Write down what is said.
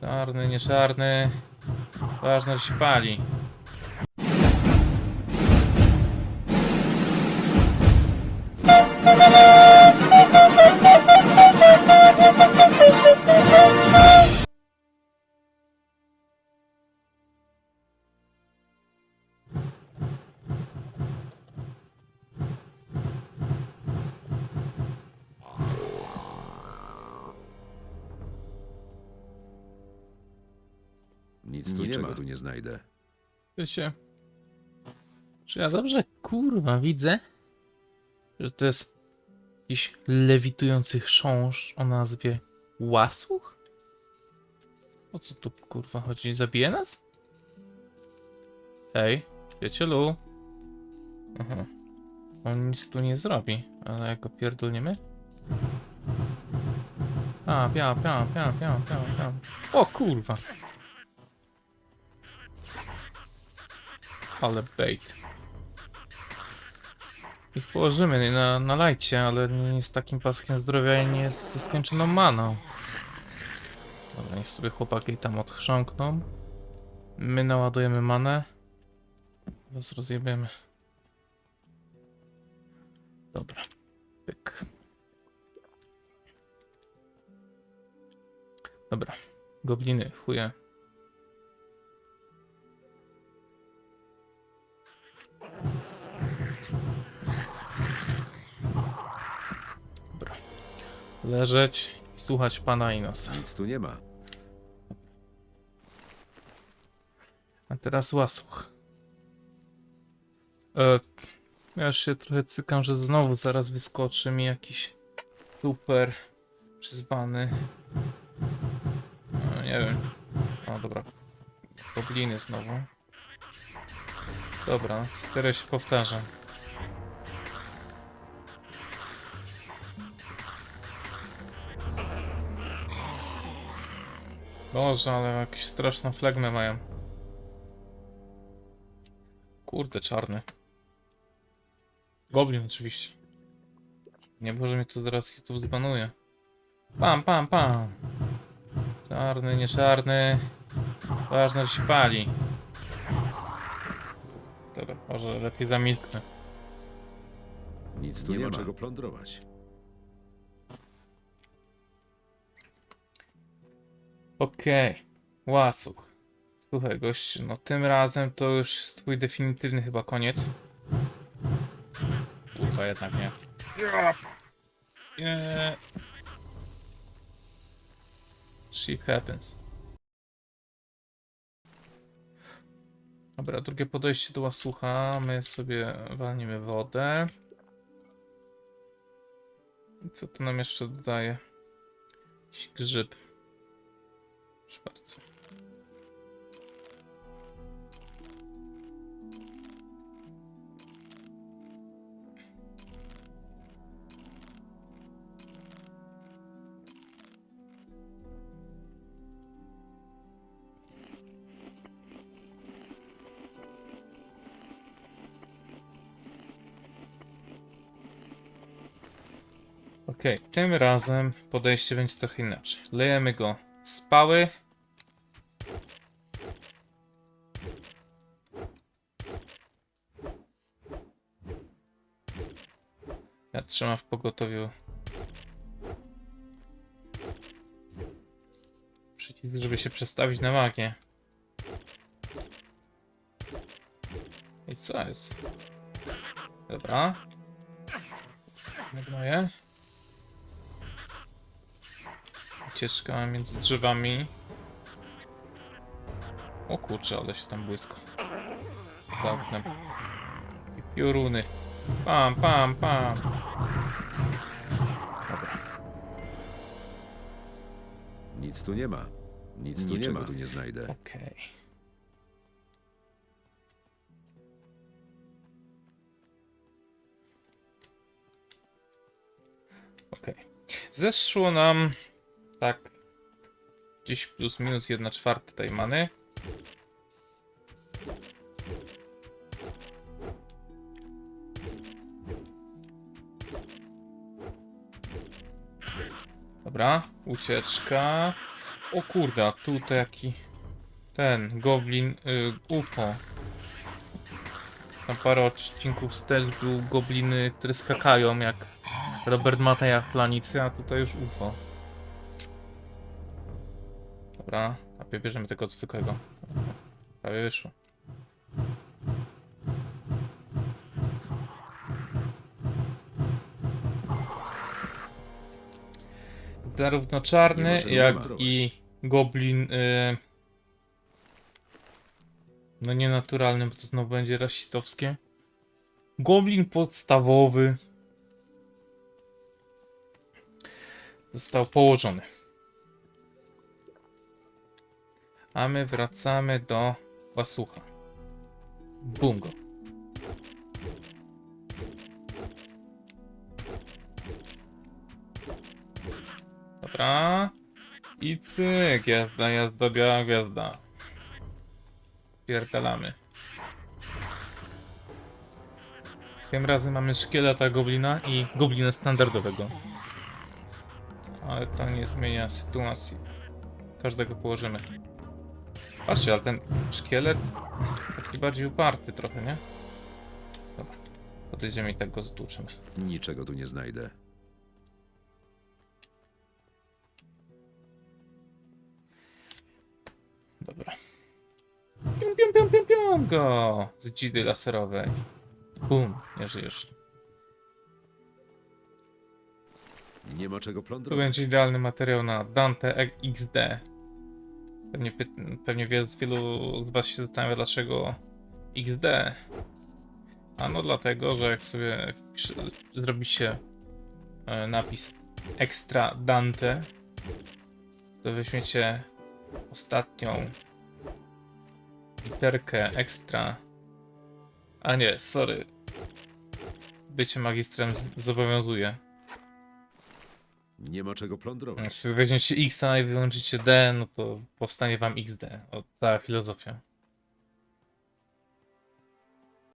Czarny, nie czarny. Ważne, że się pali. Nic tu Niczego nie ma. tu nie znajdę. Ty się... Czy ja dobrze kurwa widzę? Że to jest jakiś lewitujący chrząszcz o nazwie Łasuch? O co tu kurwa chodzi? Zabije nas? Hej, przyjacielu. Aha. On nic tu nie zrobi, ale jak go pierdolniemy? A, pia, pia, pia, pia, pia, pia. O kurwa. Ale bait. Ich położymy na, na lajcie, ale nie z takim paskiem zdrowia i nie z ze skończoną maną. Dobra, niech sobie chłopaki tam odchrząkną. My naładujemy manę. Was rozjebiemy. Dobra. Pyk. Dobra. Gobliny, chuje. Leżeć i słuchać pana Inosa. Nic tu nie ma. A teraz łasuch. E, ja już się trochę cykam, że znowu zaraz wyskoczy mi jakiś super przyzwany. No, nie wiem. O, dobra. Gobliny znowu. Dobra, stereo się powtarza. Boże, ale jakąś straszną flegmę mają. Kurde, czarny. Goblin oczywiście. Nie może mnie to zaraz YouTube zbanuje. Pam, pam, pam. Czarny, nie czarny. Ważne, że się pali. Dobra, może lepiej zamilknę. Nic tu Nie nie, ma ma. czego plądrować. Okej. Łasuch. Słuchaj, gościu, no tym razem to już jest twój definitywny chyba koniec. Kurwa, jednak nie. Nie. Shit happens. Dobra, drugie podejście do łasucha. My sobie walniemy wodę. I Co to nam jeszcze dodaje? Jakiś grzyb. Bardzo. Okej, tym razem podejście będzie trochę inaczej. Lejemy go z. Ja trzymam w pogotowiu przycisk, żeby się przestawić na magię. I co jest? Dobra. Nagnoję. Ucieczka między drzewami. O kurczę, ale się tam błysko. Za oknem. I pioruny. Pam, pam, pam. Dobra. Nic tu nie ma. Nic tu nie Niczego ma. tu nie znajdę. Okej. Okej. Zeszło nam tak gdzieś plus minus 1 czwarta tej many. Dobra, ucieczka. O kurde, a tu to jaki... Ten, goblin, y, UFO. Na parę odcinków wstecz był gobliny, które skakają jak Robert Mateja w planicy, a tutaj już UFO. Dobra, a bierzemy tego zwykłego. Prawie wyszło. Zarówno Nie czarny, ma jak i goblin. Y... No nienaturalny, bo to znowu będzie rasistowskie. Goblin podstawowy został położony. A my wracamy do łasucha. Bum Dobra. I cyk, jazda, jazda, biała gwiazda. Pierdalamy. Tym razem mamy szkieleta goblina i goblina standardowego. Ale to nie zmienia sytuacji. Każdego położymy. Patrzcie, ale ten szkielet taki bardziej uparty trochę, nie? Dobra. Podejdziemy i tak go zatłuczymy. Niczego tu nie znajdę. Dobra. Pium, pium, pium, pium, pium go! Z dzidy laserowej. Bum, nie żyjesz. Nie ma czego Tu plądrować. będzie idealny materiał na Dante XD. Pewnie, py- pewnie wie- z wielu z Was się zastanawia, dlaczego XD. Ano dlatego, że jak sobie zrobicie e, napis Extra Dante, to weźmiecie ostatnią literkę Extra. A nie, sorry. Bycie magistrem zobowiązuje. Nie ma czego Jak plądrować. sobie weźmiecie X i wyłączycie D, no to powstanie wam XD. O, cała filozofia.